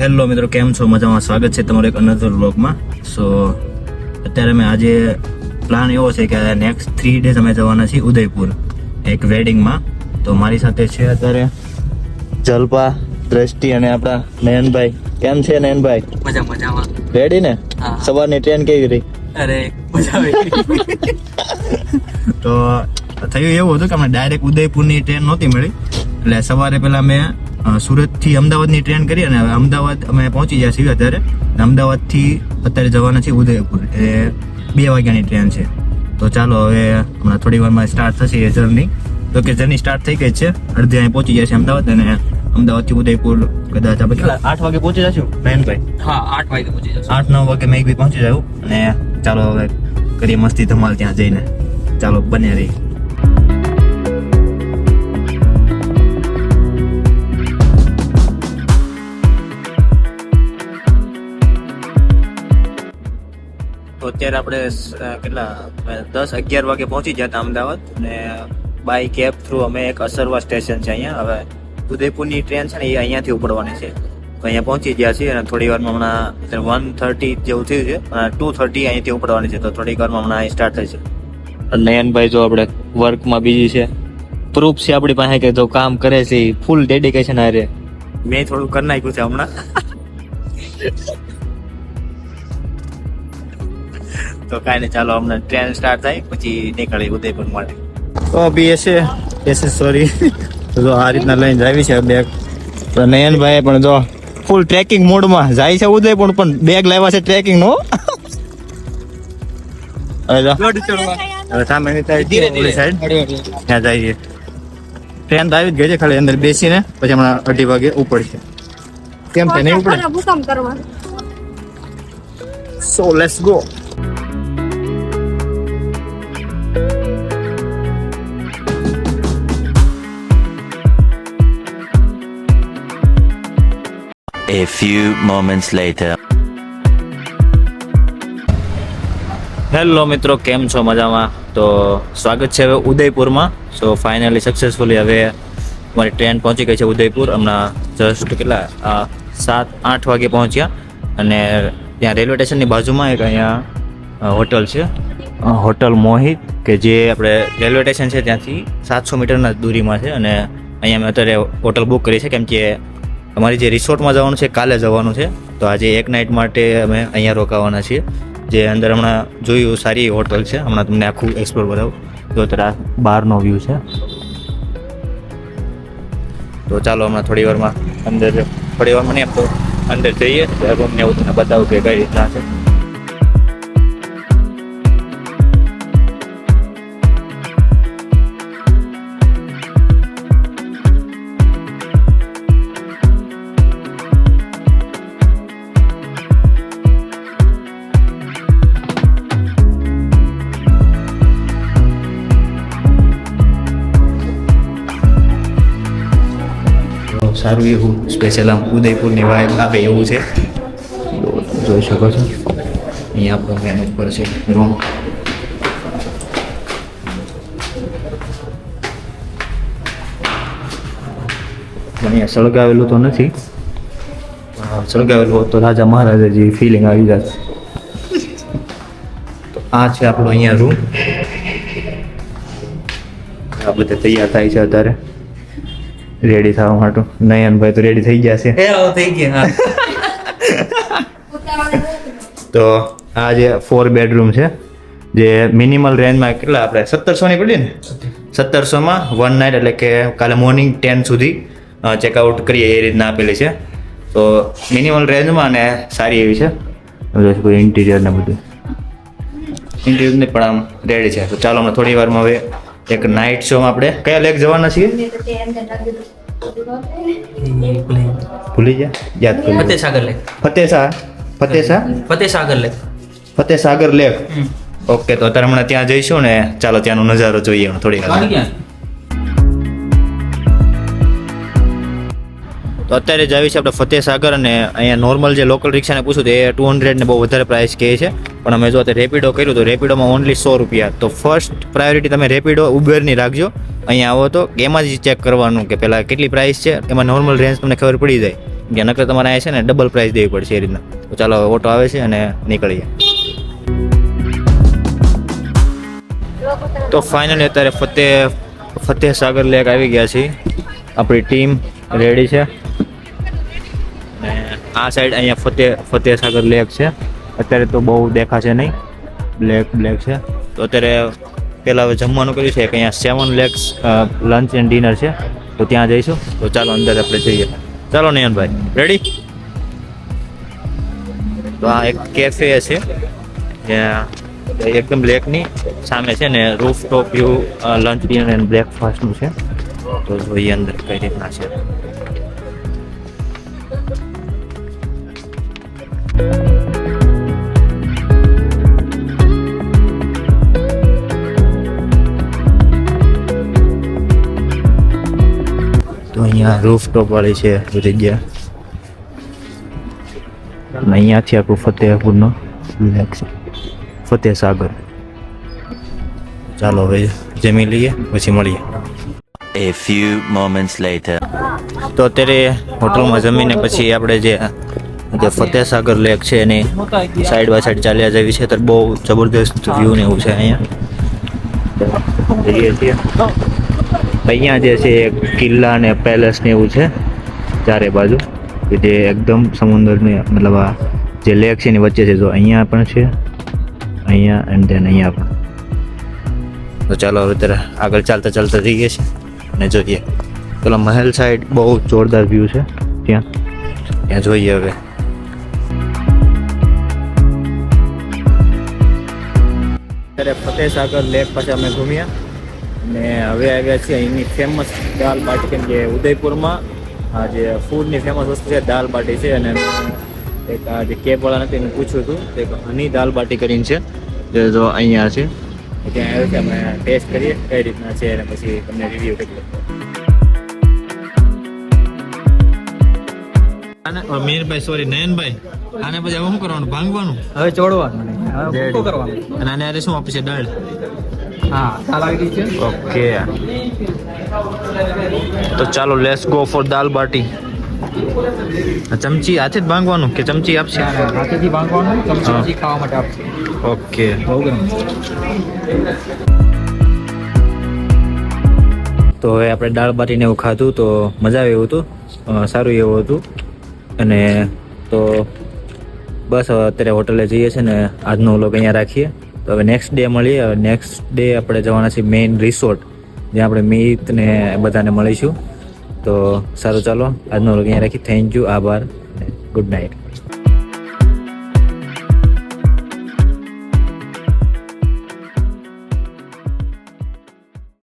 Hello મિત્રો કેમ છો? મજામાં? સ્વાગત છે તમારો એક અનધર બ્લોગમાં સો અત્યારે અમે આજે પ્લાન એવો છે કે નેક્સ્ટ થ્રી ડેઝ અમે જવાના છીએ ઉદયપુર એક વેડિંગમાં તો મારી સાથે છે અત્યારે જલપા દ્રષ્ટિ અને આપણા નયનભાઈ. કેમ છે નયનભાઈ? મજા મજામાં. રેડી ને. સવારની ટ્રેન કેવી રહી? અરે મજા આવી તો થયું એવું હતું કે અમને ડાયરેક્ટ ઉદયપુરની ટ્રેન નહોતી મળી. એટલે સવારે પહેલાં મેં સુરતથી અમદાવાદની ટ્રેન કરી અને હવે અમદાવાદ અમે પહોંચી ગયા છીએ અત્યારે. અમદાવાદથી અત્યારે જવાના છીએ ઉદયપુર. એ બે વાગ્યાની ટ્રેન છે. તો ચાલો હવે હમણાં થોડી વારમાં સ્ટાર્ટ થશે એ જર્ની તો કે જર્ની સ્ટાર્ટ થઈ ગઈ જ છે. અડધે અહીં પહોંચી ગયા છે અમદાવાદ અને અમદાવાદથી ઉદયપુર કદાચ આપણે આઠ વાગે પહોંચી જશું? નયનભાઈ હા આઠ વાગે પહોંચી જશું. આઠ નવ વાગે મેં બી પહોંચી જાઉં. અને ચાલો હવે કરીએ મસ્તી ધમાલ ત્યાં જઈને. ચાલો બને રહી અત્યારે આપણે કેટલા દસ અગિયાર વાગે પહોંચી જતા અમદાવાદ અને બાય કેબ થ્રુ અમે એક અસરવા સ્ટેશન છે અહીંયા. હવે ઉદયપુરની ટ્રેન છે ને એ અહીંયાથી ઉપડવાની છે. તો અહીંયા પહોંચી ગયા છીએ અને થોડી વારમાં હમણાં વન થર્ટી જેવું થયું છે ટુ થર્ટી અહીંયાથી ઉપડવાની છે તો થોડીક વારમાં હમણાં અહીં સ્ટાર્ટ થશે નયનભાઈ જો આપણે વર્કમાં બીજી છે પ્રૂફ છે આપણી પાસે કે જો કામ કરે છે ફૂલ ડેડિકેશન આરે મેં થોડું કરી નાખ્યું છે હમણાં. તો કાંઈ નહીં ચાલો અમને ટ્રેન સ્ટાર્ટ થાય પછી નીકળી ઉદયપુર માટે તો અભી એસે એસે સોરી જો આ રીતના લઈને આવી છે બેગ તો નયનભાઈ પણ જો ફૂલ ટ્રેકિંગ મોડમાં જાય છે ઉદયપુર પણ બેગ લાવ્યા છે ટ્રેકિંગ નો. જો. ટ્રેન તો આવી ગઈ છે ખાલી અંદર બેસીને પછી હમણાં અઢી વાગે ઉપડશે કેમ છે નહીં ઉપડે? So let's go A few moments later. Hello મિત્રો, કેમ છો? મજામાં? તો સ્વાગત છે હવે ઉદયપુરમાં. સો ફાઇનલી સક્સેસફુલી હવે મારી ટ્રેન પહોંચી ગઈ છે ઉદયપુર. હમણાં જસ્ટ કેટલા? સાત, આઠ વાગે પહોંચ્યા. અને ત્યાં રેલવે સ્ટેશનની બાજુમાં એક અહીંયા હોટલ છે. હોટલ મોહિત, કે જે આપણે રેલવે સ્ટેશન છે ત્યાંથી સાતસો મીટરના દૂરીમાં છે. અને અહીંયા અમે અત્યારે હોટલ બુક કરી છે. કેમ કે અમારી જે રિસોર્ટમાં જવાનું છે, કાલે જવાનું છે. તો આજે એક નાઇટ માટે અમે અહીંયા રોકાવાના છીએ. જે અંદર હમણાં જોયું, સારી હોટલ છે. હમણાં તમને આખું એક્સપ્લોર બતાવું જો તરા બહારનો વ્યૂ છે. તો ચાલો હમણાં થોડી વારમાં અંદર થોડી વારમાં નહીં એમ તો અંદર જઈએ. રૂમને એવું તમને બતાવું કે કઈ રીતના છે. સારું એવું સ્પેશિયલ આમ ઉદયપુરની વાઇબ આપે એવું છે. જોઈ શકો છો. અહીંયા આપણો મેન ઉપર છે રૂમ અહીંયા સળગાવેલું તો નથી. સળગાવેલું હોત તો રાજા મહારાજા જેવી ફિલિંગ આવી જાત. તો આ છે આપણો અહીંયા રૂમ આ બધા તૈયાર થાય છે અત્યારે. રેડી થવા માટે. નયનભાઈ તો રેડી થઈ ગયા છે. થઈ ગયા તો આ જે ફોર બેડરૂમ છે જે મિનિમલ રેન્જમાં કેટલા આપણે? સત્તરસો ની પડી ને? સત્તરસોમાં વન નાઇટ એટલે કે કાલે મોર્નિંગ ટેન સુધી ચેકઆઉટ કરીએ એ રીતના આપેલી છે. તો મિનિમલ રેન્જમાં અને સારી એવી છે. કોઈ ઇન્ટિરિયર ને બધું. ઇન્ટિરિયર નહીં પણ આમ રેડી છે. તો ચાલો હમણાં થોડી વારમાં હવે એક નાઇટ શોમાં આપણે. કયા લેક જવાના છીએ? ભૂલી જા યાદ કરી ફતેહ સાગર લેક ફતેસા ફતેસા Fateh Sagar lake Fateh Sagar lake okay તો અત્યારે હમણાં ત્યાં જઈશું ને ચાલો ત્યાંનો નજારો જોઈએ થોડી વાર. તો અત્યારે જ આવી છે આપણે ફતેહ સાગર અને અહીંયા નોર્મલ જે લોકલ રિક્ષાને પૂછું તો એ ટુ હંડ્રેડને બહુ વધારે પ્રાઇસ કહે છે. પણ અમે જો અત્યારે રેપિડો કર્યું તો રેપિડોમાં ઓનલી સો રૂપિયા. તો ફર્સ્ટ પ્રાયોરિટી તમે રેપિડો ઉબેરની રાખજો. અહીંયા આવો તો એમાં જ ચેક કરવાનું કે પહેલાં કેટલી પ્રાઇસ છે, એમાં નોર્મલ રેન્જ તમને ખબર પડી જાય. કે નકર તમારે અહીંયા છે ને ડબલ પ્રાઇસ દેવી પડશે એ રીતના. તો ચાલો ઓટો આવે છે અને નીકળીએ. તો ફાઇનલી અત્યારે ફતેહ ફતેહ સાગર લેક આવી ગયા છીએ. આપણી ટીમ રેડી છે. આ સાઈડ અહીંયા ફતેહ ફતેહ સાગર લેક છે. અત્યારે તો બહુ દેખાશે નહીં. બ્લેક બ્લેક છે. તો અત્યારે પહેલાં હવે જમવાનું કર્યું છે કે અહીંયા seven lakes lunch and dinner છે. તો ત્યાં જઈશું. તો ચાલો અંદર આપણે જઈએ. ચાલો નયનભાઈ રેડી તો આ એક કેફે છે એકદમ બ્લેકની સામે છે ને roof top view lunch dinner and બ્રેકફાસ્ટનું છે. તો જોઈએ અંદર કઈ રીતના છે. અહીંયા રૂફ ટોપ વાળી છે જગ્યા અને અહીંયાથી આખું ફતેહપુરનો લેક છે ફતેહ સાગર ચાલો હવે જમી લઈએ પછી મળીએ. A few moments later. તો અત્યારે હોટલમાં જમીને પછી આપણે જે જે ફતેહ સાગર લેક છે એની સાઈડ બાય સાઈડ ચાલ્યા જેવી છે. તો બહુ જબરદસ્ત વ્યૂ ને એવું છે અહીંયા. જઈએ છીએ. અહીંયા જે છે એક કિલ્લા ને પેલેસ ને એવું છે, ચારે બાજુ, કે જે એકદમ સમુદ્રની, મતલબ આ જે લેક છે એની વચ્ચે છે. તો અહીંયા પણ છે, અહીંયા એન્ડ ધેન અહીંયા પણ. તો ચાલો હવે ત્યારે આગળ ચાલતા ચાલતા જઈએ છીએ અને જોઈએ. પેલા મહેલ સાઈડ બહુ જોરદાર વ્યૂ છે, ત્યાં. ત્યાં જોઈએ હવે. અત્યારે ફતેહ સાગર લેક પાસે અમે ઘૂમ્યા. અને હવે આવ્યા છીએ અહીંની ફેમસ દાલ બાટી કેમ કે ઉદયપુરમાં આ જે ફૂડની ફેમસ વસ્તુ છે દાલ બાટી છે. અને એક આ જે કેબવાળા નથી એને પૂછ્યું હતું તે હની દાલ બાટી કરીને છે જે જો અહીંયા છે. ત્યાં આવ્યો છે અમે ટેસ્ટ કરીએ કઈ રીતના છે અને પછી તમને રિવ્યુ કરી મીરભાઈ સોરી નયનભાઈ. આને પછી હવે શું કરવાનું? ભાંગવાનું? હવે ચોડવાનું હવે કરવાનું? અને આને શું આપે છે દાળ? છે ઓકે. તો ચાલો let's go for dal baati. આ ચમચી હાથે જ ભાંગવાનું કે ચમચી આપશે? ના, ના, હાથેથી ભાંગવાનું ચમચી ખાવા માટે આપશે. ઓકે. બહુ ગરમ. તો હવે આપણે દાળ બાટીને એવું ખાધું તો મજા આવે એવું હતું. સારું એવું હતું. અને તો બસ અત્યારે હોટલે જઈએ છે ને આજનો વ્લોગ અહીંયા રાખીએ. તો હવે નેક્સ્ટ ડે મળીએ. નેક્સ્ટ ડે આપણે જવાના છીએ મેઇન રિસોર્ટ જ્યાં આપણે મિત ને બધાને મળીશું. તો સારું, ચાલો. આજનો વ્લોગ અહીંયા રાખી. થેન્ક યુ આભાર. Good night